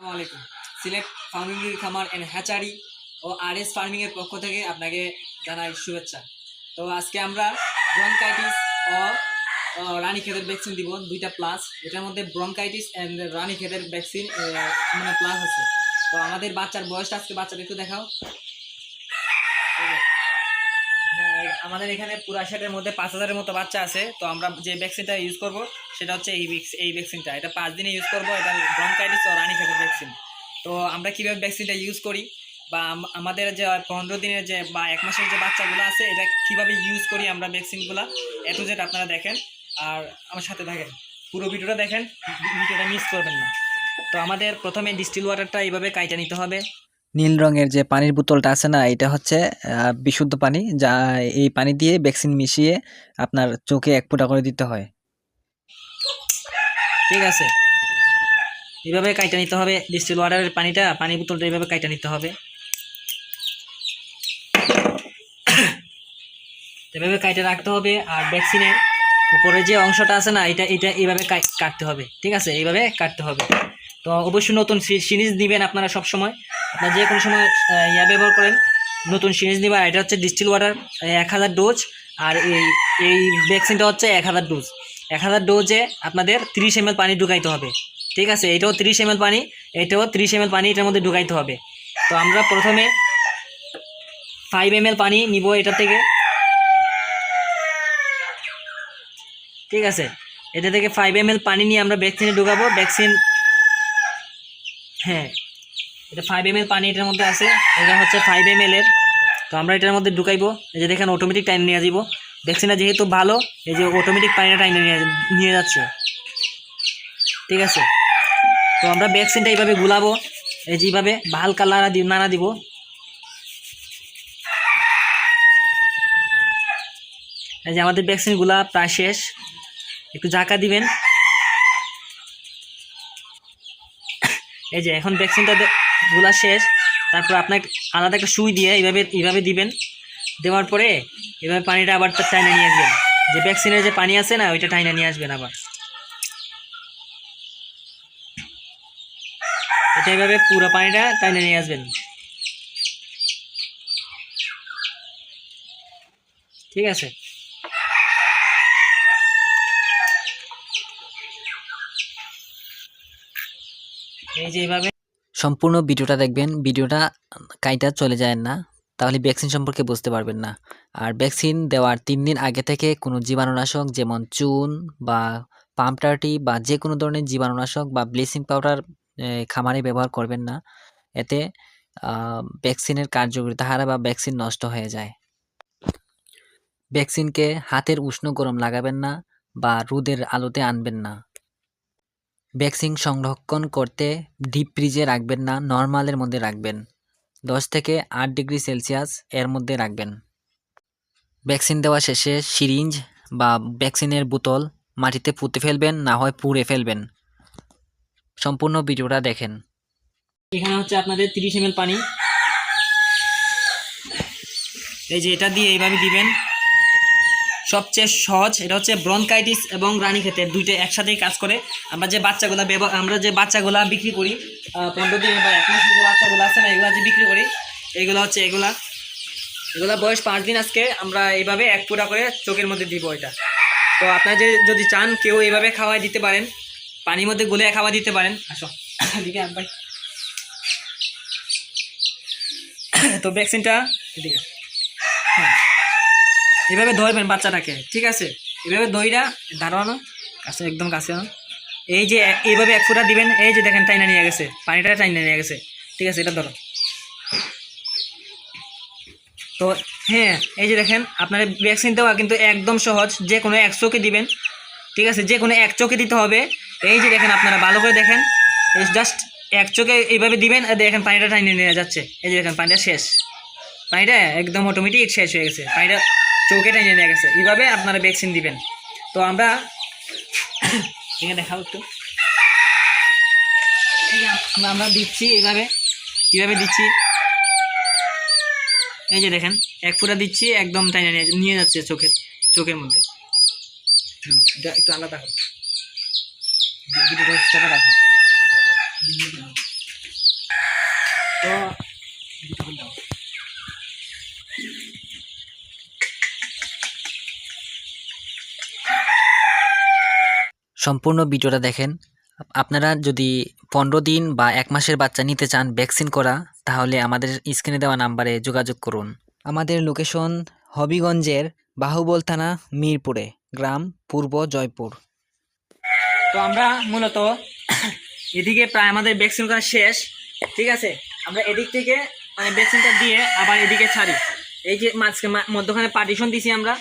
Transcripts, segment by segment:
আসসালামু আলাইকুম। সিলেট ফার্মিং খামার অ্যান্ড হ্যাচারি ও আর এস ফার্মিংয়ের পক্ষ থেকে আপনাকে জানাই শুভেচ্ছা। তো আজকে আমরা ব্রঙ্কাইটিস ও রানী খেদের ভ্যাকসিন দিব, দুইটা প্লাস এটার মধ্যে ব্রঙ্কাইটিস অ্যান্ড রানীক্ষেতের ভ্যাকসিন মানে প্লাস আছে। তো আমাদের বাচ্চার বয়সটা আজকে বাচ্চাদের একটু দেখাও এই যে। হ্যাঁ, আমাদের এখানে পুরা সেটের মধ্যে পাঁচ হাজারের মতো বাচ্চা আছে, তো আমরা যে ভ্যাকসিনটা ইউজ করব, সেটা হচ্ছে এই এই ভ্যাকসিনটা এটা পাঁচ দিনে ইউজ করব, এটা ব্রঙ্কাইটিস ও রানীক্ষেতের ভ্যাকসিন তো আমরা কীভাবে ভ্যাকসিনটা ইউজ করি, বা আমাদের যে পনেরো দিনের যে বা এক মাসের যে বাচ্চাগুলো আছে, এটা কীভাবে ইউজ করি আমরা ভ্যাকসিনগুলো এ টু জেড আপনারা দেখেন। আর আমার সাথে থাকেন, পুরো ভিডিওটা দেখেন, ভিডিওটা মিস করবেন না। তো আমাদের প্রথমে ডিস্টিল ওয়াটারটা এইভাবে কাইটা নিতে হবে। নীল রঙের যে পানির বোতলটা আছে না, এটা হচ্ছে বিশুদ্ধ পানি যা এই পানি দিয়ে ভ্যাকসিন মিশিয়ে আপনার চোখে এক ফোঁটা করে দিতে হয়। ঠিক আছে। এইভাবে কাইটা নিতে হবে। ডিস্টিল ওয়াটারের পানিটা পানি বোতলটা এইভাবে কাইটা নিতে হবে। এভাবে কাইটে রাখতে হবে আর ভ্যাকসিনের উপরে যে অংশটা আছে না, এটা এটা এইভাবে কাটতে হবে। ঠিক আছে? এইভাবে কাটতে হবে। তো অবশ্যই নতুন সিরিজ দিবেন আপনারা সব সময়। আপনারা যে কোনো সময় ইয়া ব্যবহার করেন, নতুন সিরিজ দিবেন, আর এটা হচ্ছে ডিস্টিল ওয়াটার এক হাজার ডোজ, আর এই এই ভ্যাকসিনটা হচ্ছে এক হাজার ডোজ। এক হাজার ডোজে আপনাদের তিরিশ এম পানি ঢুকাইতে হবে। ঠিক আছে? এটাও তিরিশ এম পানি, এটাও তিরিশ এম পানি এটার মধ্যে ঢুকাইতে হবে। তো আমরা প্রথমে ফাইভ এম পানি নিব এটা থেকে। ঠিক আছে? এটা থেকে ফাইভ এম পানি নিয়ে আমরা ভ্যাকসিনে ঢুকাবো। ভ্যাকসিন হ্যাঁ এটা ফাইভ এম পানি এটার মধ্যে আছে, এটা হচ্ছে ফাইভ এম এর। তো আমরা এটার মধ্যে ঢুকাইবো, এই যে দেখেন অটোমেটিক টাইম নিয়ে যাব ভ্যাকসিনটা যেহেতু ভালো, এই যে অটোমেটিক পানিটা টাইম নিয়ে নিয়ে যাচ্ছে। ঠিক আছে? তো আমরা ভ্যাকসিনটা এইভাবে গুলাবো, এই যেভাবে হালকা নাড়া দিব নাড়া দিব। এই যে আমাদের ভ্যাকসিনগুলা প্রায় শেষ। একটু জাকা দিবেন। এই যে এখন ভ্যাকসিনটা গুলা শেষ। তারপর আপনাকে আলাদা একটা সুই দিয়ে এইভাবে এইভাবে দিবেন। দেওয়ার পরে এভাবে পানিটা আবার তো টাইনে নিয়ে আসবেন। যে ভ্যাকসিনের যে পানি আছে না, ওইটা টাইনে নিয়ে আসবেন আবার। এটা এইভাবে পুরো পানিটা টাইনে নিয়ে আসবেন। ঠিক আছে? এই যে এইভাবে সম্পূর্ণ ভিডিওটা দেখবেন, ভিডিওটা কাইটা চলে যায় না, তাহলে ভ্যাকসিন সম্পর্কে বুঝতে পারবেন না। আর ভ্যাকসিন দেওয়ার তিন দিন আগে থেকে কোনো জীবাণুনাশক, যেমন চুন বা পাম্পটারটি বা যে কোনো ধরনের জীবাণুনাশক বা ব্লিচিং পাউডার খামারে ব্যবহার করবেন না। এতে ভ্যাকসিনের কার্যকারিতা হারা বা ভ্যাকসিন নষ্ট হয়ে যায়। ভ্যাকসিনকে হাতের উষ্ণ গরম লাগাবেন না বা রোদের আলোতে আনবেন না। ভ্যাকসিন সংরক্ষণ করতে ডিপ ফ্রিজে রাখবেন না, নর্মালের মধ্যে রাখবেন। দশ থেকে আট ডিগ্রি সেলসিয়াস এর মধ্যে রাখবেন। ভ্যাকসিন দেওয়া শেষে সিরিঞ্জ বা ভ্যাকসিনের বোতল মাটিতে পুঁতে ফেলবেন, না হয় পুড়ে ফেলবেন। সম্পূর্ণ ভিডিওটা দেখেন। এখানে হচ্ছে আপনাদের তিরিশ এম পানি। এই যে এটা দিয়ে এইভাবে দিবেন। সবচেয়ে সহজ, এটা হচ্ছে ব্রনকাইটিস এবং রানীক্ষেতের দুইটা একসাথেই কাজ করে। আমরা যে বাচ্চাগুলা ব্যবহার আমরা যে বাচ্চাগুলা বিক্রি করি পনেরো দিন বা এক মাসের যে বাচ্চাগুলো আছে না, এগুলো যে বিক্রি করি, এগুলো হচ্ছে এগুলা। এগুলা বয়স পাঁচ দিন আজকে, আমরা এইভাবে এক পুরা করে চোখের মধ্যে দিব এটা। তো আপনারা যে, যদি চান, কেউ এইভাবে খাওয়াই দিতে পারেন, পানির মধ্যে গুলে খাওয়া দিতে পারেন। আসো, এদিকে আব্বাই তো ভ্যাকসিনটা, এদিকে। হ্যাঁ। এভাবে ধরবেন বাচ্চাটাকে, ঠিক আছে? এভাবে দইটা দাঁড়ানো, কাছে, একদম কাছে। এই যে এইভাবে এক ফুটা দিবেন, এই যে দেখেন টাইনা নিয়ে গেছে, পানিটা টাইনা নিয়ে গেছে, ঠিক আছে? এটা ধরো। তো হ্যাঁ এই যে দেখেন, আপনার ভ্যাকসিন দেওয়া কিন্তু একদম সহজ, যে কোনো এক চোখে দিবেন, ঠিক আছে? যে কোনো এক চোখে দিতে হবে। এই যে দেখেন আপনারা ভালো করে দেখেন জাস্ট এক চোখে এইভাবে দিবেন, আর দেখেন পানিটা টাইনে নিয়ে যাচ্ছে। এই যে দেখেন, পানিটা শেষ। পানিটা একদম অটোমেটিক শেষ হয়ে গেছে। পানিটা চোখে টাইনে নিয়ে গেছে এইভাবে আপনারা ভ্যাকসিন দিবেন তো আমরা এখানে দেখাও একটু আমরা- দিচ্ছি এইভাবে কীভাবে দিচ্ছি এই যে দেখেন এক ফুটা দিচ্ছি একদম টাইনে নিয়ে যাচ্ছে চোখের চোখের মধ্যে একটু আলাদা হোক রাখো তো সম্পূর্ণ ভিডিওটা দেখেন। আপনারা যদি পনেরো দিন বা এক মাসের বাচ্চা নিতে চান ভ্যাকসিন করা, তাহলে আমাদের স্ক্রিনে দেওয়া নাম্বারে যোগাযোগ করুন। আমাদের লোকেশন হবিগঞ্জের বাহুবল থানা, মিরপুরে, গ্রাম পূর্ব জয়পুর। তো আমরা মূলত এদিকে প্রায় আমাদের ভ্যাকসিন করা শেষ, ঠিক আছে? আমরা এদিক থেকে মানে ভ্যাকসিনটা দিয়ে আবার এদিকে ছাড়ি। এই যে মাঝকে মা- মধ্যখানে পার্টিশন দিছি আমরা।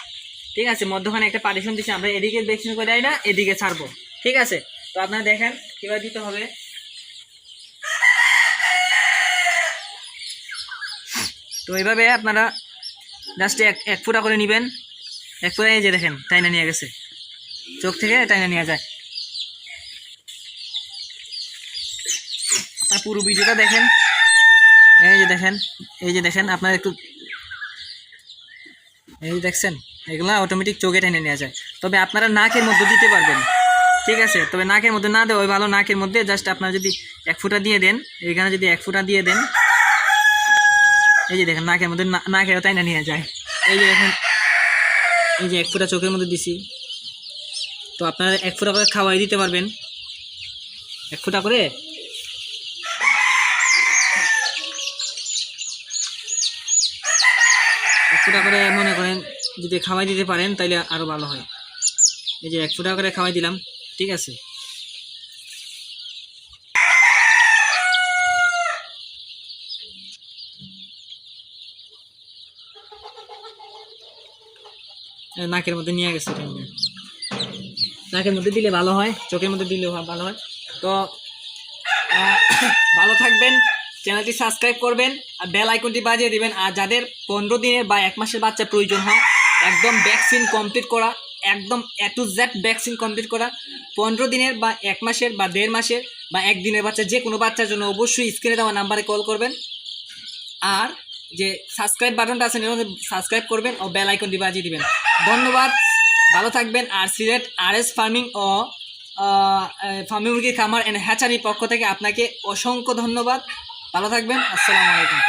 ঠিক আছে, মধ্যখানে একটা পার্টিশন দিছি, আমরা এদিকে ভ্যাকসিন করে যাই না এদিকে ছাড়বো। ঠিক আছে? তো আপনারা দেখেন, কীভাবে দিতে হবে। তো এইভাবে আপনারা জাস্ট এক এক ফুটা করে নেবেন। এক ফুটা এই যে দেখেন, টাইনা নিয়ে গেছে। চোখ থেকে টাইনা নিয়ে যায়। আপনার পুরো ভিডিওটা দেখেন। এই যে দেখেন, এই যে দেখেন, আপনার একটু এই দেখছেন? এগুলো অটোমেটিক চোখে টেনে নেওয়া যায়। তবে আপনারা নাকের মধ্যে দিতে পারবেন। ঠিক আছে? তবে নাকের মধ্যে না দেওয়া ভালো। নাকের মধ্যে জাস্ট আপনারা যদি এক ফুটা দিয়ে দেন এইখানে যদি এক ফুটা দিয়ে দেন, এই যে দেখেন নাকের মধ্যে না- নাকেও তাই না নিয়ে যায়। এই যে দেখেন, এই যে এক ফুটা চোখের মধ্যে দিছি। তো আপনারা এক ফুটা করে খাওয়াই দিতে পারবেন। এক ফুটা করে? এক ফুটা করে মনে করেন যদি খাওয়াই দিতে পারেন তাহলে আরও ভালো হয়। এই যে এক ফুটা করে খাওয়াই দিলাম, ঠিক আছে? নাকের মধ্যে নিয়ে গেছে নাকের মধ্যে দিলে ভালো হয়, চোখের মধ্যে দিলেও ভা- ভালো হয়। তো ভালো থাকবেন, চ্যানেলটি সাবস্ক্রাইব করবেন, আর বেল আইকনটি বাজিয়ে দিবেন। আর যাদের পনেরো দিনের বা এক মাসের বাচ্চা প্রয়োজন হয় একদম ভ্যাকসিন কমপ্লিট করা, একদম A to Z vaccine complete করা। পনেরো দিনের বা এক মাসের বা দেড় মাসের বা একদিনের বাচ্চা, যে কোনো বাচ্চার জন্য অবশ্যই স্ক্রিনে দেওয়া নাম্বারে কল করবেন। আর যে সাবস্ক্রাইব বাটনটা আছে সাবস্ক্রাইব করবেন ও বেল আইকনটি বাজিয়ে দিবেন। ধন্যবাদ, ভালো থাকবেন। আর সিলেট আর এস ফার্মিং ও ফার্মিং মুরগির খামার অ্যান্ড হ্যাচারির পক্ষ থেকে আপনাকে অসংখ্য ধন্যবাদ। ভালো থাকবেন, আসসালামু আলাইকুম।